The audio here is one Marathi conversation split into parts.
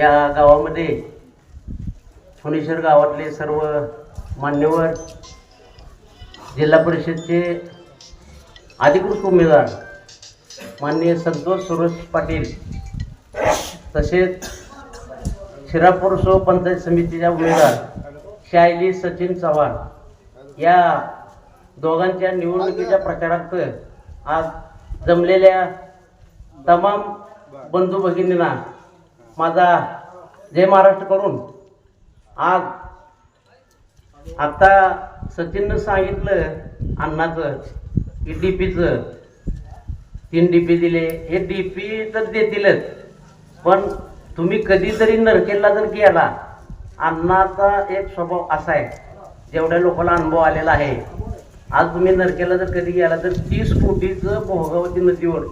या गावामध्ये सोनेश्वर गावातले सर्व मान्यवर जिल्हा परिषदचे अधिकृत उमेदवार माननीय संतोष सुरेश पाटील तसेच शिरापूर सो पंचायत समितीच्या उमेदवार शायली सचिन चव्हाण या दोघांच्या निवडणुकीच्या प्रचारार्थ आज जमलेल्या तमाम बंधू भगिनींना माझा जय महाराष्ट्र करून आज आता सचिननं सांगितलं अण्णाचं की डी पीचं तीन डी पी दिले. हे डी पी तर देतीलच. पण तुम्ही कधीतरी नरकेला जर गेला अण्णाचा एक स्वभाव असा आहे. जेवढ्या लोकांना अनुभव आलेला आहे. आज तुम्ही नरकेला जर कधी गेला तर तीस कोटीचं भोगावती नदीवर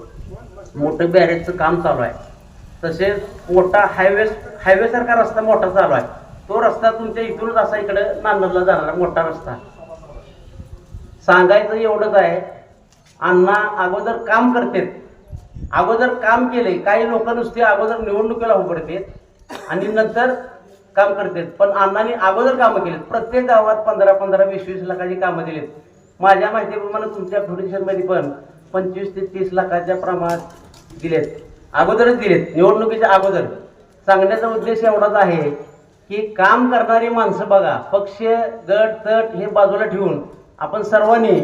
मोठं बॅरेजचं काम चालू आहे. तसेच मोठा हायवे हायवेसारखा रस्ता मोठा चालू आहे. तो रस्ता तुमच्या इथूनच असा इकडं नांदरला जाणारा मोठा रस्ता. सांगायचं एवढंच आहे अण्णा अगोदर काम करतात. अगोदर काम केले काही लोक नुसते अगोदर निवडणुकीला उघडतात आणि नंतर काम करतात. पण अण्णांनी अगोदर कामं केलेत. प्रत्येक गावात पंधरा पंधरा वीस वीस लाखाची कामं दिलीत. माझ्या माहितीप्रमाणे तुमच्या फाउंडेशनमध्ये पण पंचवीस ते तीस लाखाच्या प्रमाणात दिलेत. अगोदरच दिलेत निवडणुकीच्या अगोदर. सांगण्याचा उद्देश एवढाच आहे की काम करणारी माणसं बघा पक्ष गट तट हे बाजूला ठेवून आपण सर्वांनी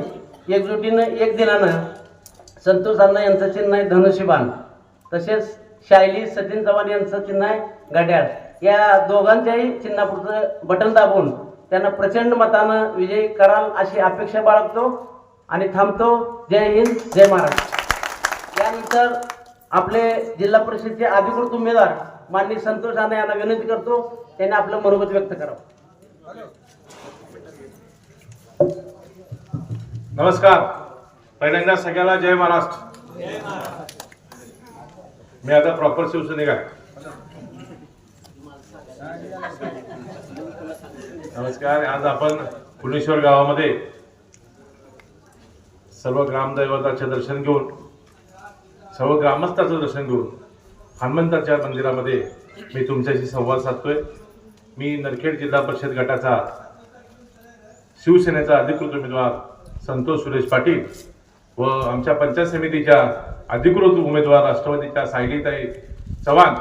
एकजुटीनं एक दिलानं संतोष अण्णा यांचं चिन्ह आहे धनुष्यबाण. तसेच शायली सचिन चव्हाण यांचं चिन्ह आहे घड्याळ. या दोघांच्याही चिन्हापुरतं बटन दाबून त्यांना प्रचंड मतानं विजयी कराल अशी अपेक्षा बाळगतो आणि थांबतो. जय हिंद जय महाराष्ट्र. यानंतर आपले जिल्हा परिषदचे अधिकृत उमेदवार माननीय संतोष आणि यांना विनंती करतो त्यांनी आपलं मनोगत व्यक्त करावं. नमस्कार. पहिल्यांदा सगळ्याला जय महाराष्ट्र. मी आता प्रॉपर शिवसैनिक आहे. नमस्कार. आज आपण कुणेश्वर गावामध्ये सर्व ग्रामदैवताचे दर्शन घेऊन सर्व ग्रामस्थाचं दर्शन घेऊन हनुमंताच्या मंदिरामध्ये मी तुमच्याशी संवाद साधतोय. मी नरखेड जिल्हा परिषद गटाचा शिवसेनेचा अधिकृत उमेदवार संतोष सुरेश पाटील व आमच्या पंचायत समितीच्या अधिकृत उमेदवार राष्ट्रवादीच्या सायलीताई चव्हाण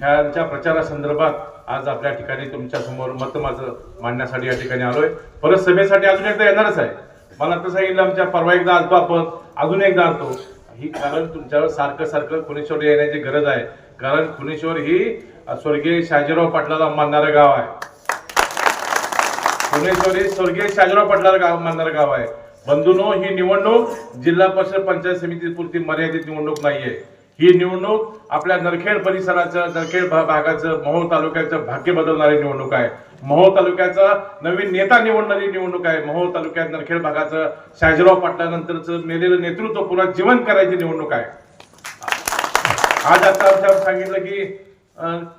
ह्यांच्या प्रचारासंदर्भात आज आपल्या ठिकाणी तुमच्यासमोर मत माझं मांडण्यासाठी या ठिकाणी आलोय. परत सभेसाठी अजून एकदा येणारच आहे. मला तर सांगितलं आमच्या परवा एकदा आलतो आपण अजून एकदा आलतो. ही कारण तुमच्यावर सारखं सारखं खुनेश्वर येण्याची गरज आहे. कारण खुनेश्वर ही स्वर्गीय शाजीराव पाटलाला मानणारं गाव आहे. पुणेश्वरी स्वर्गीय शाजीराव पाटलाला गाव मानणारं गाव आहे. बंधूनो ही निवडणूक जिल्हा परिषद पंचायत समिती पुरती मर्यादित निवडणूक नाहीये. ही निवडणूक आपल्या नरखेड परिसराचं नरखेड भागाचं मोहोळ तालुक्याचं भाग्य बदलणारी निवडणूक आहे. महोळ तालुक्याचा नवीन नेता निवडणारी निवडणूक आहे. मोहोळ तालुक्यात नरखेड भागाचं शाजीराव पाटलानंतरचं मेलेलं नेतृत्व पुन्हा जीवन करायची निवडणूक आहे. आज आता आमच्या सांगितलं की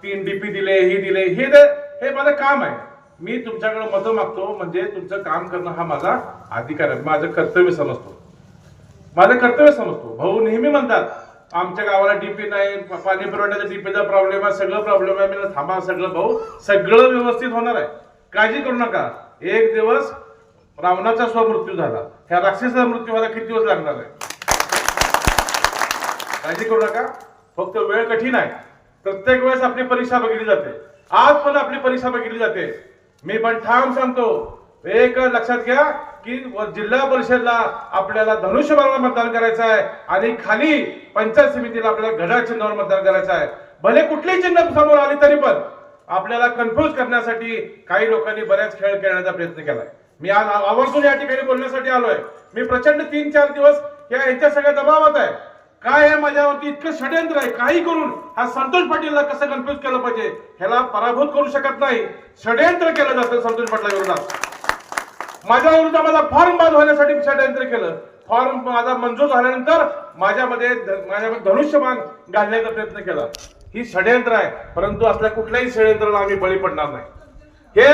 तीन डीपी दिले ही दिले हे हे माझं काम आहे. मी तुमच्याकडे मतं मागतो म्हणजे तुमचं काम करणं हा माझा अधिकार आहे. माझं कर्तव्य समजतो. माझं कर्तव्य समजतो. भाऊ नेहमी म्हणतात आमच्या गावाला डीपी नाही पाणी पुरवठ्याचा डीपीचा प्रॉब्लेम आहे सगळं प्रॉब्लेम आहे. मी थांबा सगळं भाऊ. सगळं व्यवस्थित होणार आहे. काळजी करू नका. एक दिवस रावणाचा स्वमृत्यू झाला. ह्या राक्षसाचा मृत्यू व्हायला किती दिवस लागणार आहे? काळजी करू नका. फक्त वेळ कठीण आहे. प्रत्येक वेळेस आपली परीक्षा बघितली जाते. आज पण आपली परीक्षा बघितली जाते. मी पण ठाम सांगतो. एक लक्षात घ्या. की जिल्हा परिषदला आपल्याला धनुष्यबाणाला मतदान करायचं आहे आणि खाली पंचायत समितीला आपल्याला घड्याळ चिन्हावर मतदान करायचं आहे. भले कुठली चिन्ह समोर आली तरी पण आपल्याला कन्फ्युज करण्यासाठी काही लोकांनी बऱ्याच खेळ खेळण्याचा प्रयत्न केलाय. मी आज आवर्जून या ठिकाणी बोलण्यासाठी आलोय. मी प्रचंड तीन चार दिवस या यांच्या सगळ्या दबावात आहे. काय आहे माझ्यावरती इतकं षडयंत्र आहे. काही करून हा संतोष पाटीलला कसं कन्फ्युज केलं पाहिजे ह्याला पराभूत करू शकत नाही. षडयंत्र केलं जातं संतोष पाटला विरोधात माझ्या विरुद्ध माझा फॉर्म बाद होण्यासाठी षडयंत्र केलं. फॉर्म माझा मंजूर झाल्यानंतर माझ्यामध्ये माझ्यामध्ये धनुष्यमान घालण्याचा प्रयत्न केला. ही षडयंत्र आहे परंतु असल्या कुठल्याही षडयंत्राला आम्ही बळी पडणार नाही. हे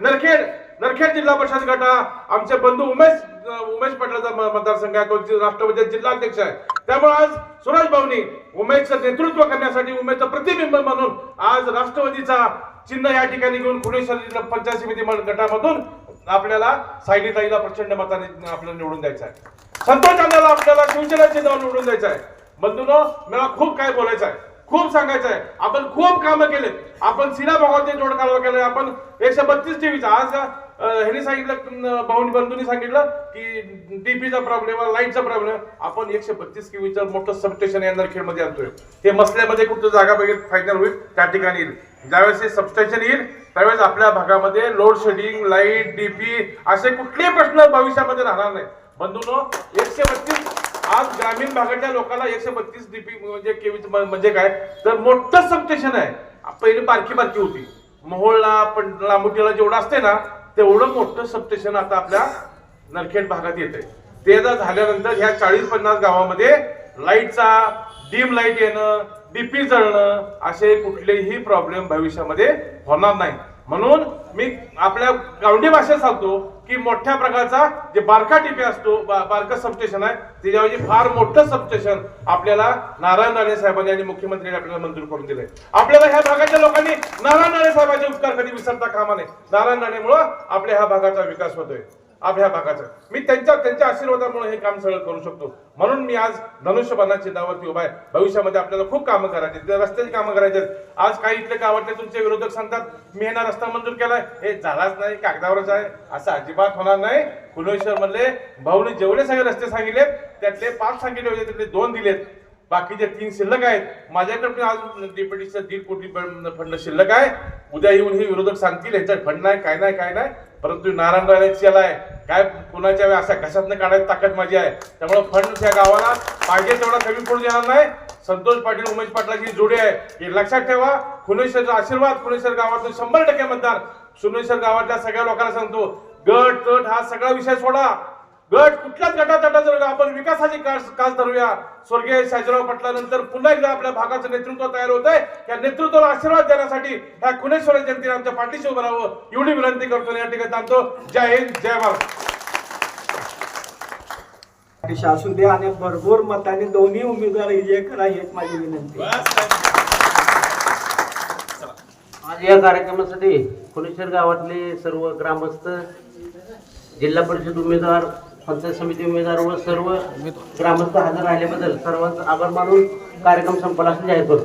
नरखेड नरखेड जिल्हा परिषद गटा आमचे बंधू उमेश उमेश पाटलाचा मतदारसंघ आहे तो जि- राष्ट्रवादीचा जिल्हा अध्यक्ष आहे. त्यामुळे आज सुरेश भाऊनी उमेशचं नेतृत्व करण्यासाठी उमेशचं प्रतिबिंब म्हणून आज राष्ट्रवादीचा चिन्ह या ठिकाणी घेऊन पुणे शहर पंचायत समिती गटामधून आपल्याला सायलीताईला प्रचंड मताने आपल्याला निवडून द्यायचं आहे संतोष अण्णाला आपल्याला शिवसेना चिन्हावर निवडून द्यायचं आहे बंधूनो मला खूप काय बोलायचं आहे खूप सांगायचं आहे आपण खूप कामं केलेत. आपण सिना भागाचे जोड कालवा आपण एकशे बत्तीस टीव्हीचा. आज ह्याने सांगितलं भाऊनी बंधूंनी सांगितलं की टीव्हीचा प्रॉब्लेम लाईटचा प्रॉब्लेम आपण एकशे बत्तीस केवीचं मोठं सबस्टेशन येणार खेळमध्ये आणतोय. ते मसल्यामध्ये कुठं जागा बघेल फायनल होईल त्या ठिकाणी येईल. ज्यावेळेस हे सबस्टेशन येईल त्यावेळेस आपल्या भागामध्ये लोड शेडिंग लाइट डीपी असे कुठलेही प्रश्न भविष्यामध्ये राहणार नाही बंधूनो एकशे बत्तीस आज ग्रामीण भागातल्या लोकांना एकशे बत्तीस डीपी म्हणजे केवी म्हणजे काय? तर मोठं सबस्टेशन आहे. पहिली बारकी बारकी होती. मोहोळला पण लांबुटीला जेवढं असते ना तेवढं मोठं सबस्टेशन आता आपल्या नरखेड भागात येते ते जर झाल्यानंतर ह्या चाळीस पन्नास गावामध्ये लाईटचा डीम लाइट येणं डीपी जळणं असे कुठलेही प्रॉब्लेम भविष्यामध्ये होणार नाही. म्हणून मी आपल्या गावठी भाषेत सांगतो की मोठ्या प्रकारचा जे बारका टीपी असतो बारका सबस्टेशन आहे त्याच्याऐवजी फार मोठं सबस्टेशन आपल्याला नारायण राणे साहेबांनी आणि मुख्यमंत्र्यांनी आपल्याला मंजूर करून दिलंय. आपल्याला ह्या भागाच्या लोकांनी नारायण राणे साहेबांचे उपकार कधी विसरता कामा नये. नारायण राणेमुळं आपल्या ह्या भागाचा विकास होतोय. आपल्या भागाचं. मी त्यांच्या त्यांच्या आशीर्वादामुळे हे काम सगळं करू शकतो. म्हणून मी आज धनुष्यबाणा नावावरती उभा आहे. भविष्यामध्ये आपल्याला खूप कामं करायची रस्त्याची कामं करायची आहेत. आज काही इथले गावातले तुमचे विरोधक सांगतात मी यांना रस्ता मंजूर केलाय. हे झालाच नाही कागदावरच आहे. असं अजिबात होणार नाही. कुलेश्वर मधले भाऊने जेवढे सगळे रस्ते सांगितलेत त्यातले पाच सांगितले होते त्यातले दोन दिलेत. बाकीचे तीन शिल्लक आहेत माझ्याकडे पण आज डेप्युटीचं दीड कोटी फंड शिल्लक आहे. उद्या येऊन हे विरोधक सांगतील ह्याच्यात फंड नाही काय नाही काय नाही. परंतु नारायण राणेची याला आहे. काय कुणाच्या वेळी असा कशातनं काढायची ताकद माझी आहे? त्यामुळे फंड त्या गावाला पाहिजे तेवढा कमी पडून देणार नाही. संतोष पाटील उमेश पाटलाची जोडी आहे. हे लक्षात ठेवा खुनेश्वरचा आशीर्वाद खुनेश्वर गावातून शंभर टक्के मतदार सुनेश्वर गावातल्या सगळ्या लोकांना सांगतो गट तट हा सगळा विषय सोडा. गट कुठल्याच गटातटा जर आपण विकासाची कास धरूया. स्वर्गीय शाजीराव पाटलानंतर पुन्हा एकदा आपल्या भागाचं नेतृत्व तयार होत आहे त्या नेतृत्वाला आशीर्वाद देण्यासाठी ह्या कुणेश्वर जनतेने आमच्या पाठीशी उभं राहावं. एवढी विनंती करतो आणि या ठिकाणी थांबतो जय हिंद जय भारत. असू द्या आणि भरपूर मताने दोन्ही उमेदवार विजय करा हेच माझी विनंती आज या कार्यक्रमासाठी खुनेश्वर गावातले सर्व ग्रामस्थ जिल्हा परिषद उमेदवार पंचायत समिती उमेदवार व सर्व ग्रामस्थ हजर राहिल्याबद्दल सर्वांचा आभार मानून कार्यक्रम संपला असं जाहीर करतो.